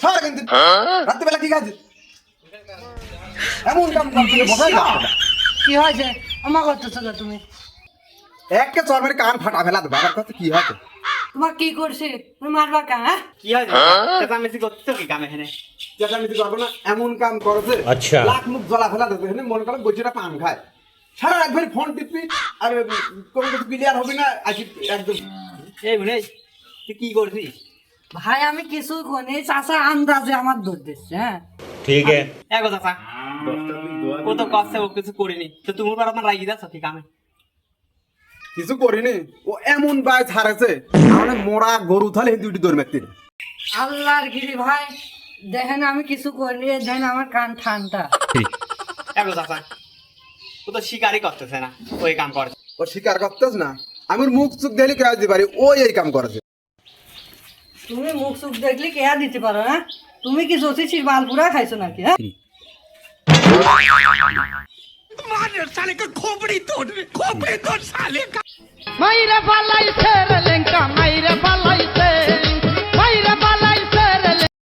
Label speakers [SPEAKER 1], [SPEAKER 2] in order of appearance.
[SPEAKER 1] ছাড় কিন্তু রাত্রিবেলা কি কাজ এমন
[SPEAKER 2] কি হয়েছে আমার করতেছো না তুমি
[SPEAKER 1] একটা চর মানে কান ফাটা ফেলা দেবো আবার কথা কি হয়েছে
[SPEAKER 2] কি করছে তুমি মারবা কা হ্যাঁ
[SPEAKER 3] কি হয়েছে চেঁচামেচি করছ কি কামে এখানে
[SPEAKER 1] চেঁচামেচি করব না এমন কাম করেছে
[SPEAKER 4] আচ্ছা।
[SPEAKER 1] লাখ মুখ জ্বলা ফেলা দেবে এখানে মনে করো পান খায় সারা রাত ভাই ফোন টিপি আর কোনো কিছু ক্লিয়ার হবে না আজ একদম
[SPEAKER 3] এই বুঝে তুই কি করছিস
[SPEAKER 2] ভাই আমি কিছু কোনে চাচা আন্দাজে আমার দোষ দিচ্ছে হ্যাঁ?
[SPEAKER 4] ঠিক আছে।
[SPEAKER 3] এক কথা ও তো কষ্টে ও কিছু করিনি। তো তুমি বার আমার রাগি দাচ্ছ ঠিক আমি?
[SPEAKER 1] কিছু করিনি। ও এমন বাজ ছাড়েছে মানে মোরা গরু থালে দুটি দর মারতে।
[SPEAKER 2] আল্লাহর গিরি ভাই দেখেন আমি কিছু করিনি দেখেন আমার কান ঠান্ডা।
[SPEAKER 3] এগো চাচা। ও তো শিকারই করতেছে না ওই কাম করছে।
[SPEAKER 1] ও শিকার করতেছ না। আমার মুখ চুখ দিলে কেউ দিতে পারি ও এই কাম করেছে।
[SPEAKER 2] তুমি মুখ সুখ দেখলে কেয়া দিতে পারো না তুমি কি সচিছিস বালপুরা খাইছো নাকি হ্যাঁ?
[SPEAKER 5] মাইরা পালাই ছেড়ে